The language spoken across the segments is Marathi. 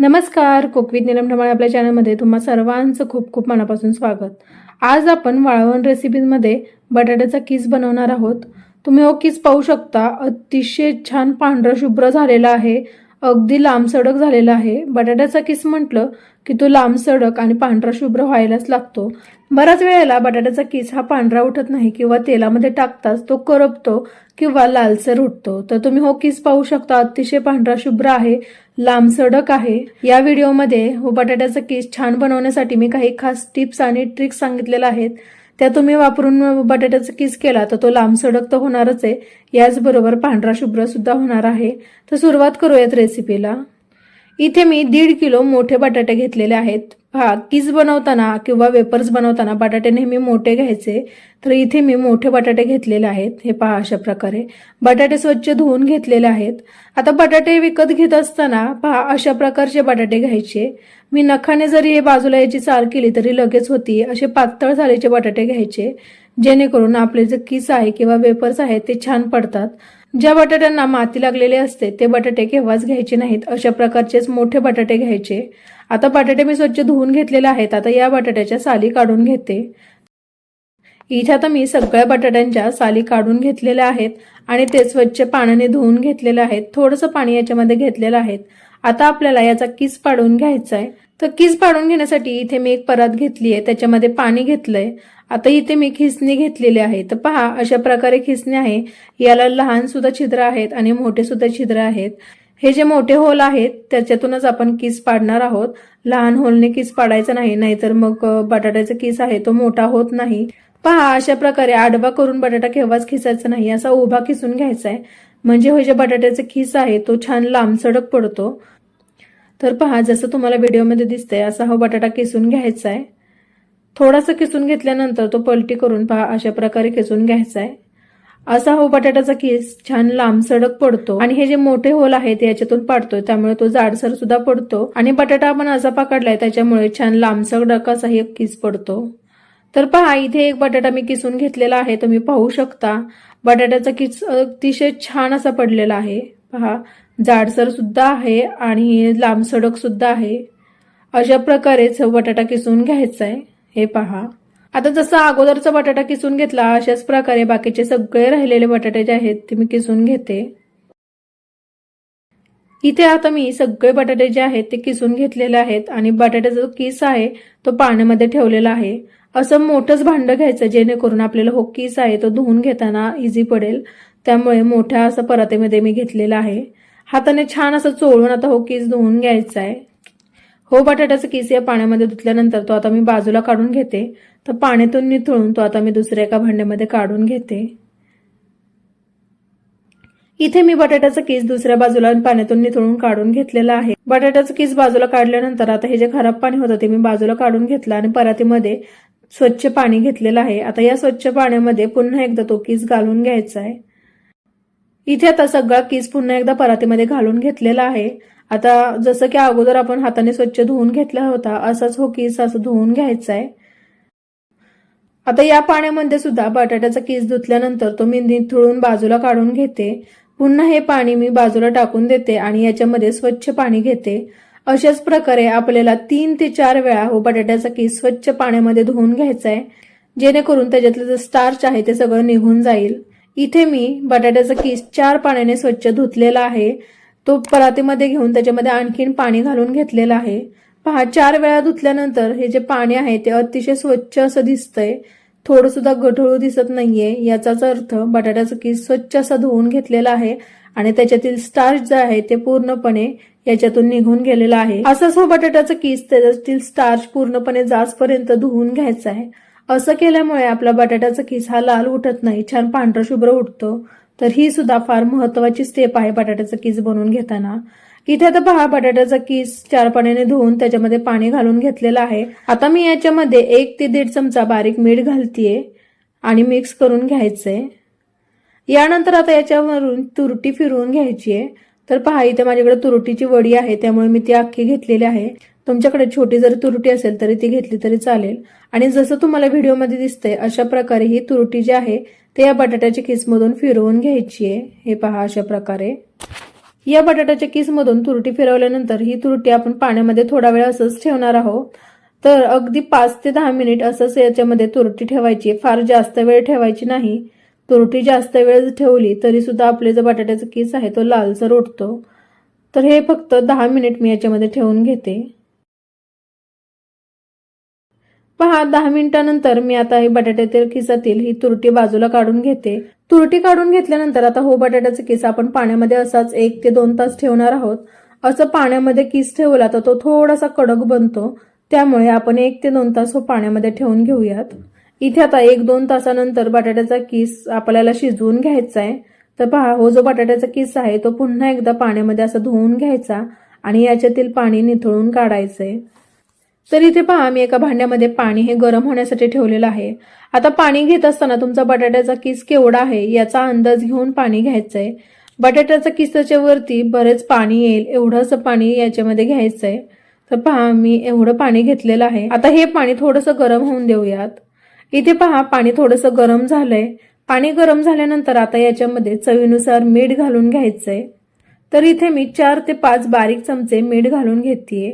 नमस्कार कोकवीत निलम ढमाळे आपल्या चॅनलमध्ये तुम्हा सर्वांचं खूप खूप मनापासून स्वागत. आज आपण वाळवण रेसिपीमध्ये बटाट्याचा किस बनवणार आहोत. तुम्ही हो किस पाहू शकता अतिशय छान पांढरा शुभ्र झालेला आहे अगदी लांबसडक झालेला आहे. बटाट्याचा किस म्हटलं की तो लांबसडक आणि पांढरा शुभ्र व्हायलाच लागतो. बऱ्याच वेळेला बटाट्याचा किस हा पांढरा उठत नाही किंवा तेलामध्ये टाकताच तो करपतो किंवा लालसर उठतो. तर तुम्ही हो किस पाहू शकता अतिशय पांढरा शुभ्र आहे लांबसडक आहे. या व्हिडिओमध्ये हो बटाट्याचा किस छान बनवण्यासाठी मी काही खास टिप्स आणि ट्रिक्स सांगितलेल्या आहेत. त्या तुम्ही वापरून बटाट्याचा किस केला तर तो लांबसडक तर होणारच आहे. याचबरोबर पांढरा शुभ्र सुद्धा होणार आहे. तर सुरुवात करूयात रेसिपीला इथे मी दीड किलो मोठे बटाटे घेतलेले आहेत. हा किस बनवताना किंवा वेपर्स बनवताना बटाटे नेहमी मोठे घ्यायचे. तर इथे मी मोठे बटाटे घेतलेले आहेत. हे पहा अशा प्रकारे. बटाटे स्वच्छ धुवून घेतलेले आहेत. आता बटाटे विकत घेत असताना पहा अशा प्रकारचे बटाटे घ्यायचे. मी नखाने जरी हे बाजूला याची चाल केली तरी लगेच होती. असे पातळ झालेचे बटाटे घ्यायचे. जेणेकरून आपले जे किस आहे किंवा वेपर्स आहेत ते छान पडतात. ज्या बटाट्यांना माती लागलेली असते ते बटाटे केव्हाच घ्यायचे नाहीत. अशा प्रकारचेच मोठे बटाटे घ्यायचे. आता बटाटे मी स्वच्छ धुवून घेतलेले आहेत. आता या बटाट्याच्या साली काढून घेते. इथे आता मी सगळ्या बटाट्यांच्या साली काढून घेतलेल्या आहेत आणि ते स्वच्छ पाण्याने धुवून घेतलेले आहेत. थोडंसं पाणी याच्यामध्ये घेतलेलं आहे आता आपल्याला याचा किस पाडून घ्यायचा आहे तर किस पाडून घेण्यासाठी इथे मी एक परात घेतली आहे त्याच्यामध्ये पाणी घेतलंय. आता इथे मी खिसणी घेतलेली आहे. तर पहा अशा प्रकारे खिसणी आहे. याला लहान सुद्धा छिद्र आहेत आणि मोठे सुद्धा छिद्र आहेत. हे जे मोठे होल आहेत त्याच्यातूनच आपण किस पाडणार आहोत. लहान होलने किस पाडायचं नाही नाहीतर मग बटाट्याचा किस आहे तो मोठा होत नाही. पहा अशा प्रकारे आडवा करून बटाटा केव्हाच खिसायचा नाही असा उभा खिसून घ्यायचा आहे म्हणजे हे जे बटाट्याचा खिस आहे तो छान लांबसडक पडतो. तर पहा जसं तुम्हाला व्हिडिओमध्ये दिसतंय असा हा बटाटा किसून घ्यायचा आहे थोडासा किसून घेतल्यानंतर तो पलटी करून पहा अशा प्रकारे किसून घ्यायचा आहे असा हो बटाट्याचा किस छान लांब सडक पडतो आणि हे जे मोठे होल आहेत याच्यातून पाडतोय त्यामुळे तो जाडसर सुद्धा पडतो. आणि बटाटा आपण असा पकडलाय त्याच्यामुळे छान लांबसडक असा हे किस पडतो. तर पहा इथे एक बटाटा मी किसून घेतलेला आहे तुम्ही पाहू शकता. बटाट्याचा किस अतिशय छान असा पडलेला आहे. पहा जाडसर सुद्धा आहे आणि लांबसडक सुद्धा आहे. अशा प्रकारेच बटाटा किसून घ्यायचा आहे हे पहा. आता जसं अगोदरचा बटाटा किसून घेतला अशाच प्रकारे बाकीचे सगळे राहिलेले बटाटे जे आहेत ते मी किसून घेते. इथे आता मी सगळे बटाटे जे आहेत ते किसून घेतलेले आहेत आणि बटाट्याचा जो किस आहे तो पाण्यामध्ये ठेवलेला आहे. असं मोठंच भांडं घ्यायचं जेणेकरून आपल्याला हो किस आहे तो धुवून घेताना इझी पडेल. त्यामुळे मोठ्या असं परातीमध्ये मी घेतलेला आहे. हाताने छान असं चोळून आता हो किस धुवून घ्यायचा आहे. हो बटाट्याचा किस या पाण्यामध्ये धुतल्यानंतर तो आता मी बाजूला काढून घेते. तर पाण्यातून निथळून तो आता मी दुसऱ्या एका भांड्यामध्ये काढून घेते. इथे मी बटाट्याचा किस दुसऱ्या बाजूला पाण्यातून निथळून काढून घेतलेला आहे. बटाट्याचं किस बाजूला काढल्यानंतर आता हे जे खराब पाणी होतं ते मी बाजूला काढून घेतलं आणि परातीमध्ये स्वच्छ पाणी घेतलेलं आहे. आता या स्वच्छ पाण्यामध्ये पुन्हा एकदा तो किस घालून घ्यायचा आहे. इथे आता सगळा किस पुन्हा एकदा परातीमध्ये घालून घेतलेला आहे. आता जसं की अगोदर आपण हाताने स्वच्छ धुवून घेतला होता असाच हो किस असं धुवून घ्यायचा आहे आता या पाण्यामध्ये सुद्धा बटाट्याचा किस धुतल्यानंतर तो मी निथळून बाजूला काढून घेते. पुन्हा हे पाणी मी बाजूला टाकून देते आणि याच्यामध्ये स्वच्छ पाणी घेते. अशाच प्रकारे आपल्याला तीन ते चार वेळा हो बटाट्याचा किस स्वच्छ पाण्यामध्ये धुवून घ्यायचा आहे जेणेकरून त्याच्यातलं जे स्टार्च आहे ते सगळं निघून जाईल. इथे मी बटाट्याचा किस चार पाण्याने स्वच्छ धुतलेला आहे. तो परातीमध्ये घेऊन त्याच्यामध्ये आणखीन पाणी घालून घेतलेलं आहे. पहा चार वेळा धुतल्यानंतर हे जे पाणी आहे ते अतिशय स्वच्छ असं दिसतंय. थोडं सुद्धा गढूळ दिसत नाहीये. याचाच अर्थ बटाट्याचं किस स्वच्छ असं धुवून घेतलेला आहे आणि त्याच्यातील स्टार्च जे आहे ते पूर्णपणे याच्यातून निघून गेलेला आहे. असंच हो बटाट्याचं किस त्याच्यातील स्टार्च पूर्णपणे जाचपर्यंत धुवून घ्यायचं आहे. असं केल्यामुळे आपला बटाट्याचा किस हा लाल उठत नाही. छान पांढरा शुभ्र उठतो. तर ही सुद्धा फार महत्वाची स्टेप आहे बटाट्याचा किस बनवून घेताना. इथे आता पहा बटाट्याचा किस चार पाण्याने धुवून त्याच्यामध्ये पाणी घालून घेतलेलं आहे. आता मी याच्यामध्ये एक ते दीड चमचा बारीक मीठ घालतीये आणि मिक्स करून घ्यायचंय. यानंतर आता याच्यावरून तुरटी फिरवून घ्यायची आहे तर पहा इथे माझ्याकडे तुरटीची वडी आहे त्यामुळे मी ती अख्खी घेतलेली आहे. तुमच्याकडे छोटी जरी तुरटी असेल तरी ती घेतली तरी चालेल. आणि जसं तुम्हाला व्हिडिओमध्ये दिसतंय अशा प्रकारे ही तुरटी जी आहे ते या बटाट्याच्या किसमधून फिरवून घ्यायची आहे. हे पहा अशा प्रकारे. या बटाट्याच्या किसमधून तुरटी फिरवल्यानंतर ही तुरटी आपण पाण्यामध्ये थोडा वेळ असंच ठेवणार आहोत. तर अगदी पाच ते दहा मिनिट असंच याच्यामध्ये तुरटी ठेवायची. फार जास्त वेळ ठेवायची नाही. तुरटी जास्त वेळ ठेवली तरी सुद्धा आपले जो बटाट्याचा किस आहे तो लालसर उठतो. तर हे फक्त दहा मिनिट मी याच्यामध्ये ठेवून घेते. पहा दहा मिनिटानंतर मी आता हे बटाट्यातील किसातील ही तुरटी बाजूला काढून घेते. तुरटी काढून घेतल्यानंतर आता हो बटाट्याचा किस आपण पाण्यामध्ये असाच एक ते दोन तास ठेवणार आहोत. असं पाण्यामध्ये किस ठेवला तर तो थोडासा कडक बनतो. त्यामुळे आपण एक ते दोन तास हो पाण्यामध्ये ठेवून घेऊयात. इथे आता एक दोन तासानंतर बटाट्याचा किस आपल्याला शिजवून घ्यायचा आहे तर पहा हो जो बटाट्याचा किस आहे तो पुन्हा एकदा पाण्यामध्ये असं धुवून घ्यायचा आणि याच्यातील पाणी निथळून काढायचंय. तर इथे पहा मी एका भांड्यामध्ये पाणी हे गरम होण्यासाठी ठेवलेलं आहे. आता पाणी घेत असताना तुमचा बटाट्याचा किस केवढा आहे याचा अंदाज घेऊन पाणी घ्यायचं आहे बटाट्याचा किसाच्या वरती बरेच पाणी येईल एवढंसं पाणी याच्यामध्ये घ्यायचं आहे तर पहा मी एवढं पाणी घेतलेलं आहे. आता हे पाणी थोडंसं गरम होऊन देऊयात. इथे पहा पाणी थोडंसं गरम झालंय. पाणी गरम झाल्यानंतर आता याच्यामध्ये चवीनुसार मीठ घालून घ्यायचंय. तर इथे मी चार ते पाच बारीक चमचे मीठ घालून घेतेय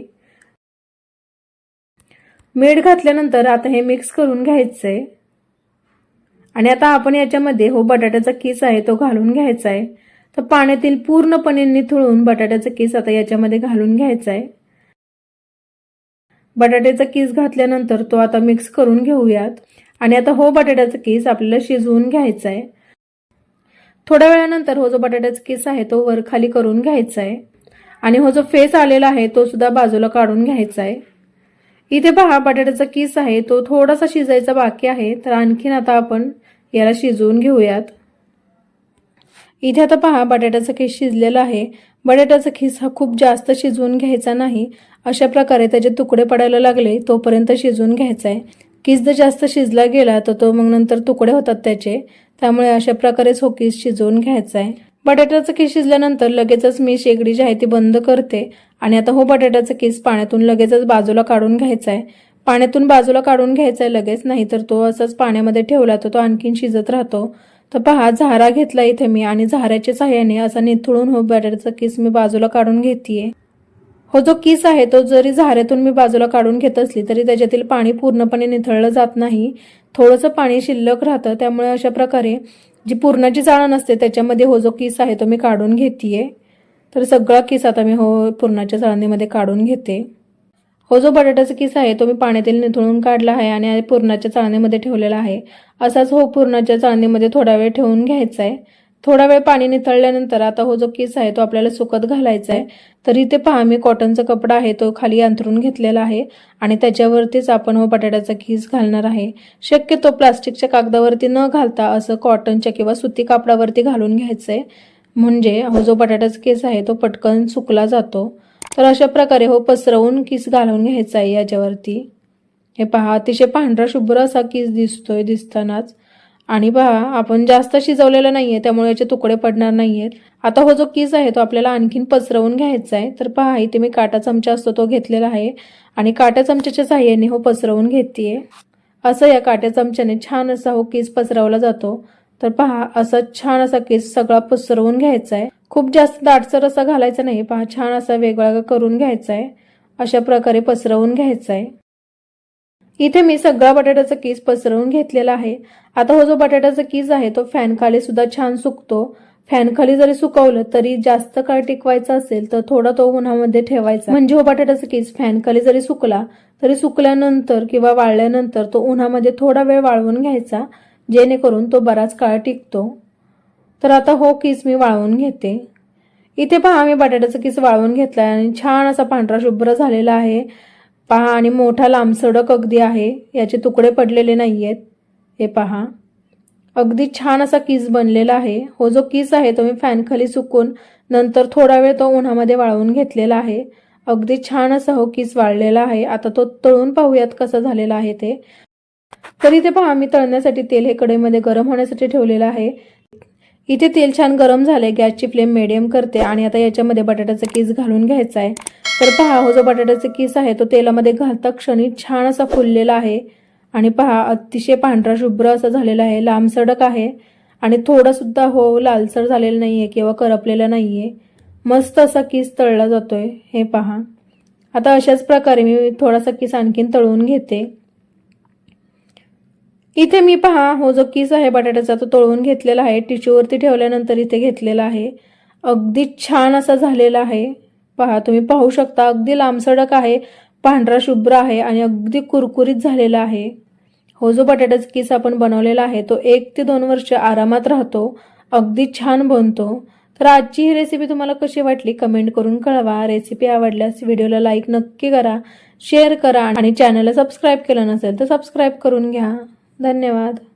मीठ घातल्यानंतर आता हे मिक्स करून घ्यायचं आहे आणि आता आपण याच्यामध्ये हो बटाट्याचा किस आहे तो घालून घ्यायचा आहे तर पाण्यातील पूर्णपणे निथळून बटाट्याचा किस आता याच्यामध्ये घालून घ्यायचा आहे बटाट्याचा किस घातल्यानंतर तो आता मिक्स करून घेऊयात. आणि आता हो बटाट्याचा किस आपल्याला शिजवून घ्यायचा आहे थोड्या वेळानंतर हो जो बटाट्याचा किस आहे तो वर खाली करून घ्यायचा आहे आणि हो जो फेस आलेला आहे तो सुद्धा बाजूला काढून घ्यायचा आहे इथे पहा बटाट्याचा किस आहे तो थोडासा शिजायचा बाकी आहे तर आणखीन आता आपण याला शिजवून घेऊयात. इथे आता पहा बटाट्याचा किस शिजलेला आहे. बटाट्याचा खिस हा खूप जास्त शिजवून घ्यायचा नाही. अशा प्रकारे त्याचे तुकडे पडायला लागले तोपर्यंत शिजवून घ्यायचा आहे. किस जर जास्त शिजला गेला तर तो मग नंतर तुकडे होतात त्याचे. त्यामुळे अशा प्रकारेच हो किस शिजवून घ्यायचा आहे. बटाट्याचा केस शिजल्यानंतर लगेचच मी शेगडी जी आहे ती बंद करते. आणि आता हो बटाट्याचा केस पाण्यातून लगेचच बाजूला काढून घ्यायचा आहे पाण्यातून बाजूला काढून घ्यायचा आहे लगेच नाही तर तो असंच पाण्यामध्ये ठेवला तर तो आणखीन शिजत राहतो. तर पहा झारा घेतला इथे मी आणि झाऱ्याच्या सहाय्याने असा निथळून हो बटाट्याचा किस मी बाजूला काढून घेतेय. हो जो किस आहे तो जरी झाऱ्यातून मी बाजूला काढून घेत असली तरी त्याच्यातील पाणी पूर्णपणे निथळलं जात नाही. थोडंसं पाणी शिल्लक राहतं त्यामुळे अशा प्रकारे जी पूर्णाची चाळण असते त्याच्यामध्ये हो जो किस आहे तो मी काढून घेते तर सगळा किस आता मी हो पूर्णाच्या चाळणीमध्ये काढून घेते. हो जो बटाट्याचा किस आहे तो मी पाण्यातील निथळून काढला आहे आणि पूर्णाच्या चाळणीमध्ये ठेवलेला आहे. असाच हो पूर्णाच्या चाळणीमध्ये थोडा वेळ ठेवून घ्यायचा आहे थोडा वेळ पाणी निथळल्यानंतर आता हो जो केस आहे तो आपल्याला सुकत घालायचा आहे तर इथे पहा मी कॉटनचा कपडा आहे तो खाली अंथरून घेतलेला आहे आणि त्याच्यावरतीच आपण हो बटाट्याचा केस घालणार आहे. शक्यतो प्लास्टिकच्या कागदावरती न घालता असं कॉटनच्या किंवा सुती कापडावरती घालून घ्यायचं आहे म्हणजे हो जो बटाट्याचा केस आहे तो पटकन सुकला जातो. तर अशा प्रकारे हो पसरवून किस घालून घ्यायचा आहे याच्यावरती. हे पहा अतिशय पांढरा शुभ्र असा किस दिसतोय दिसतानाच. आणि पहा आपण जास्त शिजवलेलं नाही आहे त्यामुळे याचे तुकडे पडणार नाही आहेत आता हो जो किस आहे तो आपल्याला आणखीन पसरवून घ्यायचा आहे. तर पहा इथे मी काटा चमचा असतो तो घेतलेला आहे. आणि काट्या चमच्याच्या साह्याने हो पसरवून घेतेय. असं या काट्या चमच्याने छान असा हो किस पसरवला जातो. तर पहा असा छान असा केस सगळा पसरवून घ्यायचा आहे. खूप जास्त दाटसर असा घालायचा नाही. पहा छान असा वेगळा करून घ्यायचा आहे. अशा प्रकारे पसरवून घ्यायचा आहे. इथे मी सगळा बटाट्याचा कीस पसरवून घेतलेला आहे. आता हो जो बटाट्याचा कीस आहे तो फॅन खाली सुद्धा छान सुकतो. फॅन खाली जरी सुकवलं तरी जास्त काळ टिकवायचा असेल तर थोडा तो उन्हामध्ये ठेवायचा. म्हणजे हो बटाट्याचा कीस फॅन खाली जरी सुकला तरी सुकल्यानंतर किंवा वाळल्यानंतर तो उन्हामध्ये थोडा वेळ वाळवून घ्यायचा जेणेकरून तो बराच काळ टिकतो. तर आता हो किस मी वाळवून घेते. इथे पहा मी बटाट्याचा किस वाळवून घेतला आणि छान असा पांढरा शुभ्र झालेला आहे. पहा आणि मोठा लांबसडक अगदी आहे. याचे तुकडे पडलेले नाही आहेत हे पहा. अगदी छान असा किस बनलेला आहे. हो जो किस आहे तो मी फॅनखाली सुकून नंतर थोडा वेळ तो उन्हामध्ये वाळवून घेतलेला आहे. अगदी छान असा हो किस वाळलेला आहे. आता तो तळून पाहूयात कसा झालेला आहे ते. तरी ते पहा मी तळण्यासाठी तेल हे कढईमध्ये गरम होण्यासाठी ठेवलेलं आहे. इथे तेल छान गरम झालंय गॅसची फ्लेम मिडियम करते आणि आता याच्यामध्ये बटाट्याचा केस घालून घ्यायचा आहे. तर पहा हो जो बटाट्याचा केस आहे तो तेलामध्ये घालता क्षणी छान असा फुललेला आहे. आणि पहा अतिशय पांढरा शुभ्र असा झालेला आहे लांब सडक आहे. आणि थोडासुद्धा हो लालसर झालेला नाही आहे किंवा करपलेला नाही आहे मस्त असा किस तळला जातोय. हे पहा. आता अशाच प्रकारे मी थोडासा किस आणखीन तळून घेते. इथे मी पहा हो जो किस आहे बटाट्याचा तो तळून घेतलेला आहे. टिश्यूवरती ठेवल्यानंतर इथे घेतलेला आहे. अगदी छान असा झालेला आहे. पहा तुम्ही पाहू शकता अगदी लांबसडक आहे पांढरा शुभ्र आहे आणि अगदी कुरकुरीत झालेला आहे. हो जो बटाट्याचा किस आपण बनवलेला आहे तो एक ते दोन वर्ष आरामात राहतो अगदी छान बनतो. तर आजची ही रेसिपी तुम्हाला कशी वाटली कमेंट करून कळवा. रेसिपी आवडल्यास व्हिडिओला लाईक नक्की करा शेअर करा आणि चॅनलला सबस्क्राईब केलं नसेल तर सबस्क्राईब करून घ्या. धन्यवाद.